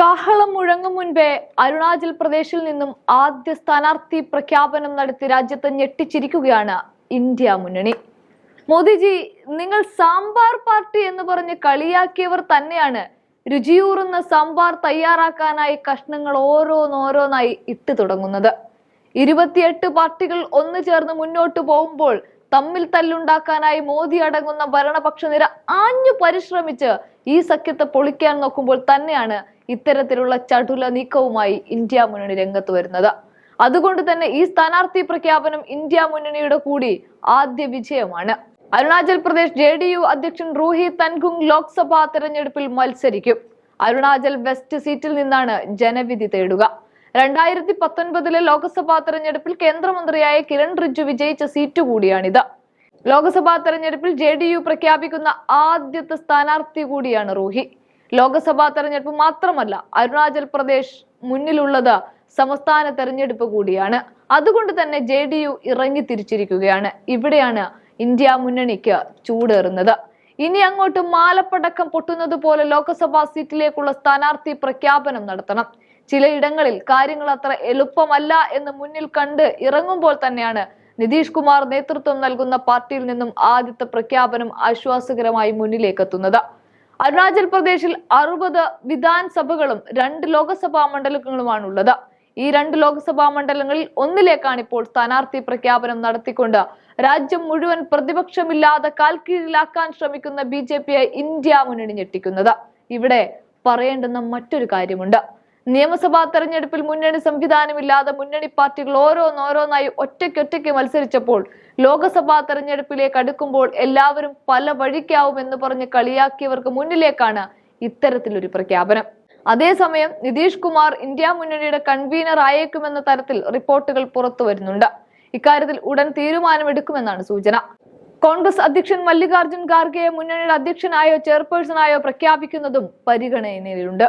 കാഹളം മുഴങ്ങും മുൻപേ അരുണാചൽ പ്രദേശിൽ നിന്നും ആദ്യ സ്ഥാനാർത്ഥി പ്രഖ്യാപനം നടത്തി രാജ്യത്ത് ഞെട്ടിച്ചിരിക്കുകയാണ് ഇന്ത്യ മുന്നണി. മോദിജി നിങ്ങൾ സാമ്പാർ പാർട്ടി എന്ന് പറഞ്ഞ് കളിയാക്കിയവർ തന്നെയാണ്. രുചിയൂറുന്ന സാമ്പാർ തയ്യാറാക്കാനായി കഷ്ണങ്ങൾ ഓരോന്നോരോന്നായി ഇട്ടു തുടങ്ങുന്നത്. ഇരുപത്തിയെട്ട് പാർട്ടികൾ ഒന്നു ചേർന്ന് മുന്നോട്ട് പോകുമ്പോൾ തമ്മിൽ തല്ലുണ്ടാക്കാനായി മോദി അടങ്ങുന്ന ഭരണപക്ഷ നിര ആഞ്ഞു പരിശ്രമിച്ച് ഈ സഖ്യത്തെ പൊളിക്കാൻ നോക്കുമ്പോൾ തന്നെയാണ് ഇത്തരത്തിലുള്ള ചടുല നീക്കവുമായി ഇന്ത്യ മുന്നണി രംഗത്ത് വരുന്നത്. അതുകൊണ്ട് തന്നെ ഈ സ്ഥാനാർത്ഥി പ്രഖ്യാപനം ഇന്ത്യ മുന്നണിയുടെ കൂടി ആദ്യ വിജയമാണ്. Arunachal Pradesh J D U അധ്യക്ഷൻ റൂഹി തൻകുങ് ലോക്സഭാ തെരഞ്ഞെടുപ്പിൽ മത്സരിക്കും. അരുണാചൽ വെസ്റ്റ് സീറ്റിൽ നിന്നാണ് ജനവിധി തേടുക. രണ്ടായിരത്തി പത്തൊൻപതിലെ ലോക്സഭാ തെരഞ്ഞെടുപ്പിൽ കേന്ദ്രമന്ത്രിയായ കിരൺ റിജ്ജു വിജയിച്ച സീറ്റ് കൂടിയാണിത്. ലോക്സഭാ തെരഞ്ഞെടുപ്പിൽ ജെ ഡി യു പ്രഖ്യാപിക്കുന്ന ആദ്യത്തെ സ്ഥാനാർത്ഥി കൂടിയാണ് റൂഹി. ലോക്സഭാ തെരഞ്ഞെടുപ്പ് മാത്രമല്ല അരുണാചൽ പ്രദേശ് മുന്നിലുള്ളത് സംസ്ഥാന തെരഞ്ഞെടുപ്പ് കൂടിയാണ്. അതുകൊണ്ട് തന്നെ ജെ ഡി യു ഇറങ്ങി തിരിച്ചിരിക്കുകയാണ്. ഇവിടെയാണ് ഇന്ത്യ മുന്നണിക്ക് ചൂടേറുന്നത്. ഇനി അങ്ങോട്ട് മാലപ്പടക്കം പൊട്ടുന്നത് പോലെ ലോക്സഭാ സീറ്റിലേക്കുള്ള സ്ഥാനാർത്ഥി പ്രഖ്യാപനം നടത്തണം. ചിലയിടങ്ങളിൽ കാര്യങ്ങൾ അത്ര എളുപ്പമല്ല എന്ന് മുന്നിൽ കണ്ട് ഇറങ്ങുമ്പോൾ തന്നെയാണ് നിതീഷ് കുമാർ നേതൃത്വം നൽകുന്ന പാർട്ടിയിൽ നിന്നും ആദ്യത്തെ പ്രഖ്യാപനം ആശ്വാസകരമായി മുന്നിലേക്ക് എത്തുന്നത്. അരുണാചൽ പ്രദേശിൽ അറുപത് വിധാൻസഭകളും രണ്ട് ലോക്സഭാ മണ്ഡലങ്ങളുമാണുള്ളത്. ഈ രണ്ട് ലോക്സഭാ മണ്ഡലങ്ങളിൽ ഒന്നിലേക്കാണ് ഇപ്പോൾ സ്ഥാനാർത്ഥി പ്രഖ്യാപനം നടത്തിക്കൊണ്ട് രാജ്യം മുഴുവൻ പ്രതിപക്ഷമില്ലാതെ കാൽക്കീഴിലാക്കാൻ ശ്രമിക്കുന്ന ബി ജെ പിയെ ഇന്ത്യ മുന്നണി ഞെട്ടിക്കുന്നത്. ഇവിടെ പറയേണ്ടുന്ന മറ്റൊരു കാര്യമുണ്ട്. നിയമസഭാ തെരഞ്ഞെടുപ്പിൽ മുന്നണി സംവിധാനമില്ലാതെ മുന്നണി പാർട്ടികൾ ഓരോന്നോരോന്നായി ഒറ്റയ്ക്കൊറ്റയ്ക്ക് മത്സരിച്ചപ്പോൾ ലോക്സഭാ തെരഞ്ഞെടുപ്പിലേക്ക് അടുക്കുമ്പോൾ എല്ലാവരും പല വഴിക്കാവും എന്ന് പറഞ്ഞ് കളിയാക്കിയവർക്ക് മുന്നിലേക്കാണ് ഇത്തരത്തിലൊരു പ്രഖ്യാപനം. അതേസമയം നിതീഷ് കുമാർ ഇന്ത്യ മുന്നണിയുടെ കൺവീനർ ആയേക്കുമെന്ന തരത്തിൽ റിപ്പോർട്ടുകൾ പുറത്തു വരുന്നുണ്ട്. ഇക്കാര്യത്തിൽ ഉടൻ തീരുമാനമെടുക്കുമെന്നാണ് സൂചന. കോൺഗ്രസ് അധ്യക്ഷൻ മല്ലികാർജുൻ ഖാർഗെയെ മുന്നണിയുടെ അധ്യക്ഷനായോ ചെയർപേഴ്സണായോ പ്രഖ്യാപിക്കുന്നതും പരിഗണനയിലുണ്ട്